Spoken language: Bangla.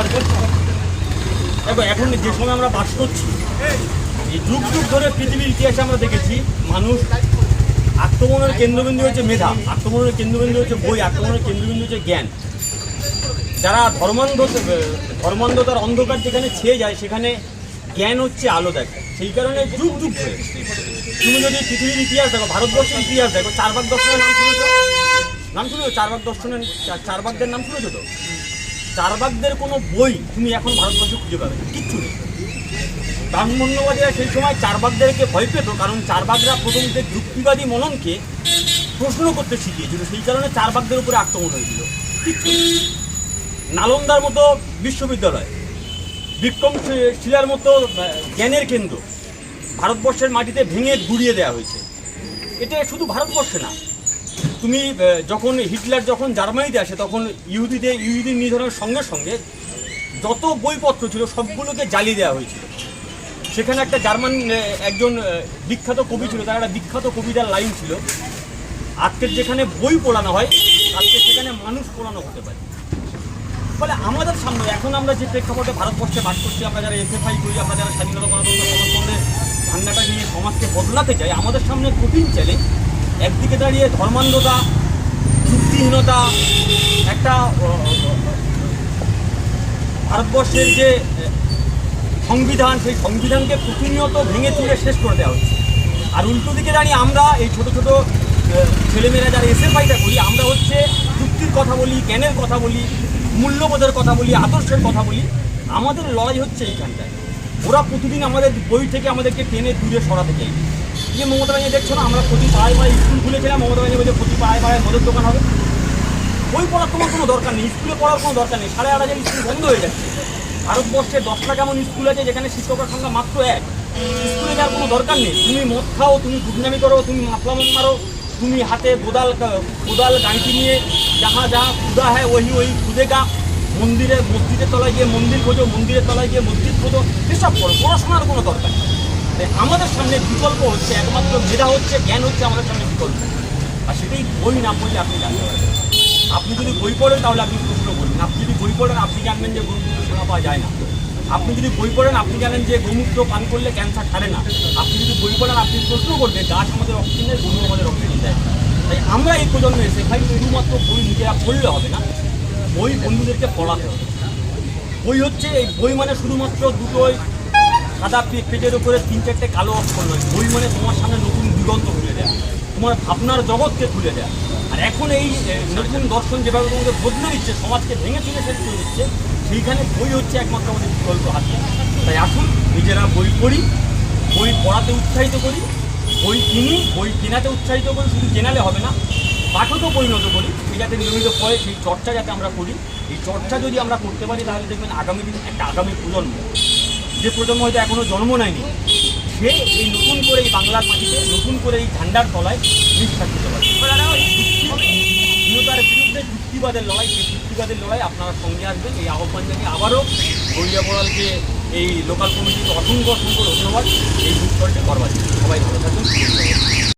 মার্কেট। দেখো এখন যে সময় আমরা বাস করছি, এই যুগ যুগ ধরে পৃথিবীর ইতিহাসে আমরা দেখেছি, মানুষ আক্রমণের কেন্দ্রবিন্দু হচ্ছে মেধা, আক্রমণের কেন্দ্রবিন্দু হচ্ছে বই, আক্রমণের কেন্দ্রবিন্দু হচ্ছে জ্ঞান। যারা ধর্মান্ধ ধর্মান্ধতার অন্ধকার যেখানে ছেয়ে যায়, সেখানে জ্ঞান হচ্ছে আলো দেখে। সেই কারণে যুগ যুগ ধরে তুমি যদি পৃথিবীর ইতিহাস দেখো, ভারতবর্ষের ইতিহাস দেখো চারবাগ দর্শনের নাম শুনেছ? নাম শুনেছো? চারবাগ দর্শনের চারবাগদের নাম শুনেছো তো? চারবাগদের কোনো বই তুমি এখন ভারতবর্ষে খুঁজে পাবে কিচ্ছু নেই। ব্রাহ্মণ্যবাদীরা সেই সময় চারবাগদেরকে ভয় পেত, কারণ চারবাগরা প্রথম যে যুক্তিবাদী মননকে প্রশ্ন করতে শিখিয়েছিল, সেই কারণে চারবাগদের উপরে আক্রমণ হয়েছিল। কিচ্ছু নালন্দার মতো বিশ্ববিদ্যালয়, বিক্রম শিলার মতো জ্ঞানের কেন্দ্র, ভারতবর্ষের মাটিতে ভেঙে গুড়িয়ে দেওয়া হয়েছে। এটা শুধু ভারতবর্ষে না তুমি যখন হিটলার যখন জার্মানিতে আসে, তখন ইহুদিদের ইহুদি নিধনের সঙ্গে সঙ্গে যত বইপত্র ছিল, সবগুলোকে জ্বালিয়ে দেওয়া হয়েছিল। সেখানে একটা জার্মান একজন বিখ্যাত কবি ছিল, তার একটা বিখ্যাত কবিতার লাইন ছিল আজকের যেখানে বই পড়ানো হয়, আজকে সেখানে মানুষ পড়ানো হতে পারে। ফলে আমাদের সামনে, এখন আমরা যে প্রেক্ষাপটে ভারতবর্ষে বাস করছি, আমরা যারা এসএফআই করি, আমরা যারা স্বাধীনতা গণতন্ত্র সমাজতন্ত্রের ধান্নাটা নিয়ে সমাজকে বদলাতে চাই, আমাদের সামনে কঠিন চ্যালেঞ্জ একদিকে দাঁড়িয়ে ধর্মান্ধতা, যুক্তিহীনতা, একটা ভারতবর্ষের যে সংবিধান, সেই সংবিধানকে প্রতিনিয়ত ভেঙে চুরে শেষ করে দেওয়া হচ্ছে। আর উল্টো দিকে দাঁড়িয়ে আমরা এই ছোট ছোট ছেলেমেয়েরা যারা এসএফআইটা করি, আমরা হচ্ছে যুক্তির কথা বলি, জ্ঞানের কথা বলি, মূল্যবোধের কথা বলি, আদর্শের কথা বলি, আমাদের লড়াই হচ্ছে এইখানটায়। ওরা প্রতিদিন আমাদের বই থেকে আমাদেরকে টেনে দূরে সরাতে চাই যে মমতা ব্যানার্জি দেখছ না? আমরা প্রতি পাড়ায় পাড়ায় স্কুল খুলেছিলাম, মমতা ব্যানার্জি বলছে প্রতি পাড়ায় পাড়ায় মদের দোকান হবে। বই পড়ার তোমার কোনো দরকার নেই, স্কুলে পড়ার কোনো দরকার নেই। সাড়ে আট হাজার স্কুল বন্ধ হয়ে যাচ্ছে। ভারতবর্ষে দশটা কেমন স্কুল আছে যেখানে শিক্ষকের সংখ্যা মাত্র এক। স্কুলে যাওয়ার কোনো দরকার নেই। তুমি মদ খাও, তুমি গুডনামি করো, তুমি মাফলাম মারো, তুমি হাতে কোদাল কোদাল গাঁটি নিয়ে যাহা যাহা খুদা হ্যায় ওই ওই খুদেগা মন্দিরে, মসজিদের তলায় গিয়ে মন্দির খোঁজো, মন্দিরের তলায় গিয়ে মসজিদ খোঁজো। এসব করো। পড়াশোনার কোনো দরকার নেই। আমাদের সামনে বিকল্প হচ্ছে, একমাত্র মেধা হচ্ছে, জ্ঞান হচ্ছে আমাদের সামনে বিকল্প। আর সেটাই বই না পড়লে আপনি জানতে পারবেন আপনি যদি বই পড়েন, তাহলে আপনি প্রশ্ন করবেন। আপনি যদি বই পড়েন, আপনি জানবেন যে গরুমূত্র সোনা পাওয়া যায় না। আপনি যদি বই পড়েন, আপনি জানেন যে গোমূত্র পান করলে ক্যান্সার ছাড়ে না। আপনি যদি বই পড়েন, আপনি প্রশ্ন করবেন, গাছ আমাদের অক্সিজেন দেয় গরু আমাদের অক্সিজেন দেয়। তাই আমরা এই প্রজন্মে এসে ভাই শুধুমাত্র বই নিজেরা পড়লে হবে না, বই বন্ধুদেরকে পড়াতে হবে। বই হচ্ছে এই, বই মানে শুধুমাত্র দুটোই সাদা পে- পেজের উপরে তিন চারটে কালো অক্ষর নয় বই মানে তোমার সামনে নতুন দিগন্ত খুলে দেয়। তোমার ভাবনার জগৎকে খুলে দেয়। আর এখন এই নতুন দর্শন যেভাবে তোমাকে বদলে দিচ্ছে, সমাজকে ভেঙে চুলে শেষ করে দিচ্ছে, সেইখানে বই হচ্ছে একমাত্র আমাদের বিকল্প হাতিয়ার। তাই আসুন, নিজেরা বই পড়ি, বই পড়াতে উৎসাহিত করি, বই কিনি, বই কেনাতে উৎসাহিত করি, শুধু কেনালে হবে না, পাঠকও পরিণত করি যাতে নিয়মিত পড়ে, সেই চর্চা যাতে আমরা করি। এই চর্চা যদি আমরা করতে পারি, তাহলে দেখবেন আগামী দিন একটা আগামী প্রজন্ম। যে প্রজন্ম হয়তো এখনও জন্ম নেয়নি, সে এই নতুন করে এই বাংলার মাটিতে, নতুন করে এই ঝান্ডার তলায় নিঃশ্বাস দিতে পারে হীনতার বিরুদ্ধে যুক্তিবাদের লড়াই, সেই যুক্তিবাদের লড়াই আপনারা সঙ্গে আসবেন এই আহ্বান জানিয়ে আবারও গড়িয়া বড়ালকে এই লোকাল কমিটিকে অসংখ্য অসংখ্য ধন্যবাদ এই যুক্তরটি করবার। সবাই ভালো থাকুন।